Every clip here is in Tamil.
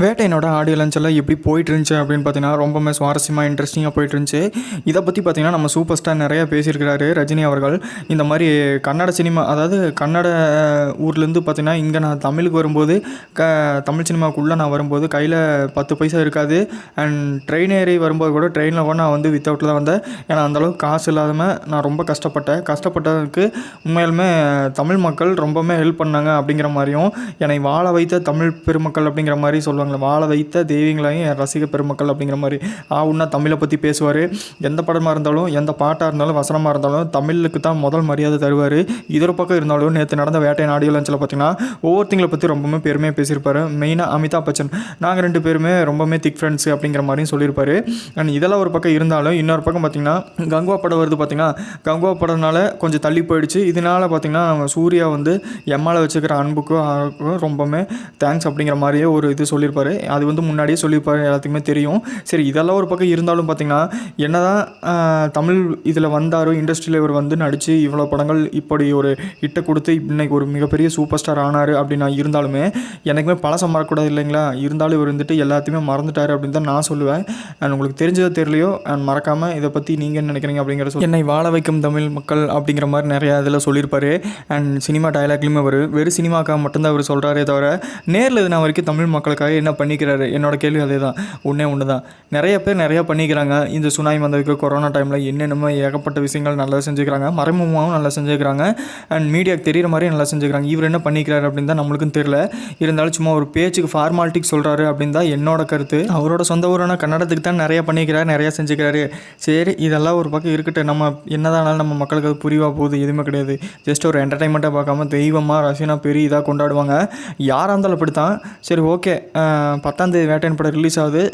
வேட்டையனோட ஆடியோ லஞ்செல்லாம் எப்படி போயிட்டு இருந்துச்சு அப்படின்னு பார்த்தீங்கன்னா ரொம்பவுமே சுவாரஸ்யமாக இன்ட்ரெஸ்டிங்காக போயிட்டு இருந்துச்சு இதை பற்றி பார்த்தீங்கன்னா நம்ம சூப்பர் ஸ்டார் நிறையா பேசியிருக்கிறாரு ரஜினி அவர்கள். இந்த மாதிரி கன்னட சினிமா அதாவது கன்னட ஊர்லேருந்து பார்த்தீங்கன்னா இங்கே நான் தமிழுக்கு வரும்போது க தமிழ் சினிமாவுக்குள்ளே நான் வரும்போது கையில் பத்து பைசா இருக்காது. அண்ட் ட்ரெயின் ஏறி வரும்போது கூட ட்ரெயினில் கூட நான் வந்து வித்தவுட்டில் தான் வந்தேன். ஏன்னா அந்தளவுக்கு காசு இல்லாமல் நான் ரொம்ப கஷ்டப்பட்டேன். கஷ்டப்பட்டதுக்கு உண்மையிலுமே தமிழ் மக்கள் ரொம்பவுமே ஹெல்ப் பண்ணாங்க அப்படிங்கிற மாதிரியும் என்னை வாழ வைத்த தமிழ் பெருமக்கள் அப்படிங்கிற மாதிரி சொல்லுவாங்களே வாழ வைத்த தெய்வங்களையும் என் ரசிக பெருமக்கள் அப்படிங்கிற மாதிரி ஆவுன்னா தமிழை பற்றி பேசுவார். எந்த படமாக இருந்தாலும் எந்த பாட்டாக இருந்தாலும் வசனமாக இருந்தாலும் தமிழுக்கு தான் முதல் மரியாதை தருவார். இதொரு பக்கம் இருந்தாலும் நேற்று நடந்த வேட்டை ஆடியோ லஞ்சில் பார்த்தீங்கன்னா ஒவ்வொருத்தங்களை பற்றி ரொம்பவுமே பெருமையாக பேசியிருப்பார். மெயினாக அமிதாப் பச்சன். நாங்கள் ரெண்டு பேருமே ரொம்பவுமே திக் ஃப்ரெண்ட்ஸ் அப்படிங்கிற மாதிரியும் சொல்லியிருப்பார். அண்ட் இதெல்லாம் ஒரு பக்கம் இருந்தாலும் இன்னொரு பக்கம் பார்த்தீங்கன்னா கங்குவா படம் வருது பார்த்தீங்கன்னா கங்குவா படம்னால கொஞ்சம் தள்ளி போயிடுச்சு. இதனால பார்த்தீங்கன்னா சூர்யா வந்து எம்மால் வச்சுக்கிற அன்புக்கும் ரொம்பவுமே தேங்க்ஸ் அப்படிங்கிற மாதிரியே ஒரு இது சொல்லியிருப்பார். அது வந்து முன்னாடியே சொல்லியிருப்பார் எல்லாத்துக்குமே தெரியும். சரி இதெல்லாம் ஒரு பக்கம் இருந்தாலும் பார்த்தீங்கன்னா என்ன தான் தமிழ் இதில் வந்தாரோ இண்டஸ்ட்ரியில் இவர் வந்து நடித்து இவ்வளோ படங்கள் இப்படி ஒரு ஹிட்டை கொடுத்து இன்னைக்கு ஒரு மிகப்பெரிய சூப்பர் ஸ்டார் ஆனார் அப்படின்னு நான் இருந்தாலுமே எனக்குமே பழசம் மறக்கக்கூடாது இல்லைங்களா? இருந்தாலும் இவர் வந்துட்டு எல்லாத்தையுமே மறந்துட்டார் அப்படின்னு தான் நான் சொல்லுவேன். அண்ட் உங்களுக்கு தெரிஞ்சதோ தெரியலையோ அண்ட் மறக்காமல் இதை பற்றி நீங்கள் என்ன நினைக்கிறீங்க அப்படிங்கிற சொல்லி என்னை வாழ வைக்கும் தமிழ் மக்கள் அப்படிங்கிற மாதிரி நிறையா இதில் சொல்லியிருப்பார். அண்ட் சினிமா டயலாக்லையுமே அவர் வெறும் சினிமாக்காக மட்டும்தான் அவர் சொல்கிறாரே தவிர நேரில் இது நான் வரைக்கும் தமிழ் மக்களுக்காக என்ன பண்ணிக்கிறாரு? என்னோட கேள்வி அதே தான் ஒன்றே ஒன்று தான் நிறைய பேர் நிறையா பண்ணிக்கிறாங்க. இந்த சுனாமி வந்ததுக்கு கொரோனா டைமில் என்னென்னமோ ஏகப்பட்ட விஷயங்கள் நல்லா செஞ்சுக்கிறாங்க. மறைமுகமாகவும் நல்லா செஞ்சுக்கிறாங்க. அண்ட் மீடியாவுக்கு தெரிகிற மாதிரி நல்லா செஞ்சுக்கிறாங்க. இவர் என்ன பண்ணிக்கிறாரு அப்படின்னு தான் நம்மளுக்கும் தெரில இருந்தாலும் சும்மா ஒரு பேச்சுக்கு ஃபார்மாலிட்டிக்கு சொல்கிறாரு அப்படின்னு தான் என்னோட கருத்து. அவரோட சொந்த ஊரான கன்னடத்துக்கு தான் நிறையா பண்ணிக்கிறாரு நிறையா செஞ்சுக்கிறாரு. சரி இதெல்லாம் ஒரு பக்கம் இருக்கட்டும். நம்ம என்னதானாலும் நம்ம மக்களுக்கு அது புரிவாக போகுது. எதுவுமே கிடையாது. ஜஸ்ட் ஒரு என்டர்டைன்மெண்ட்டாக பார்க்காம தெய்வமாக ரசினா பெரிய இதாக கொண்டாடுவாங்க. யாராக இருந்தாலும் அப்படி தான் சரி ஓகே பத்தாந்தேதி வேட்டையன் படம் ரிலீஸ் ஆகுது.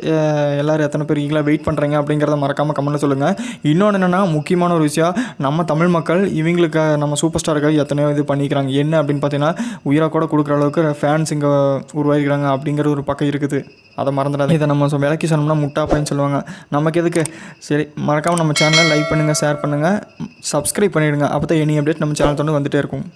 எல்லோரும் எத்தனை பேர் ஈங்களா வெயிட் பண்ணுறீங்க அப்படிங்கிறத மறக்காமல் கமெண்ட்டில் சொல்லுங்கள் இன்னொன்று என்னென்னா முக்கியமான ஒரு விஷயம் நம்ம தமிழ் மக்கள் இவங்களுக்கு நம்ம சூப்பர் ஸ்டாருக்காக எத்தனையோ இது பண்ணிக்கிறாங்க. என்ன அப்படின்னு பார்த்தீங்கன்னா உயிராக கூட கொடுக்குற அளவுக்கு ஃபேன்ஸ் இங்கே உருவாகிக்கிறாங்க அப்படிங்கிற ஒரு பக்கம் இருக்குது. அதை மறந்துடாது இதை நம்ம சொ- விளக்கி சொன்னோம்னா முட்டாப்பைன்னு சொல்லுவாங்க. நமக்கு எதுக்கு? சரி மறக்காமல் நம்ம சேனலை லைக் பண்ணுங்கள் ஷேர் பண்ணுங்கள் சப்ஸ்கிரைப் பண்ணிவிடுங்க அப்போ தான் எனி அப்டேட் நம்ம சேனல் தொண்டு வந்துகிட்டே இருக்கும்.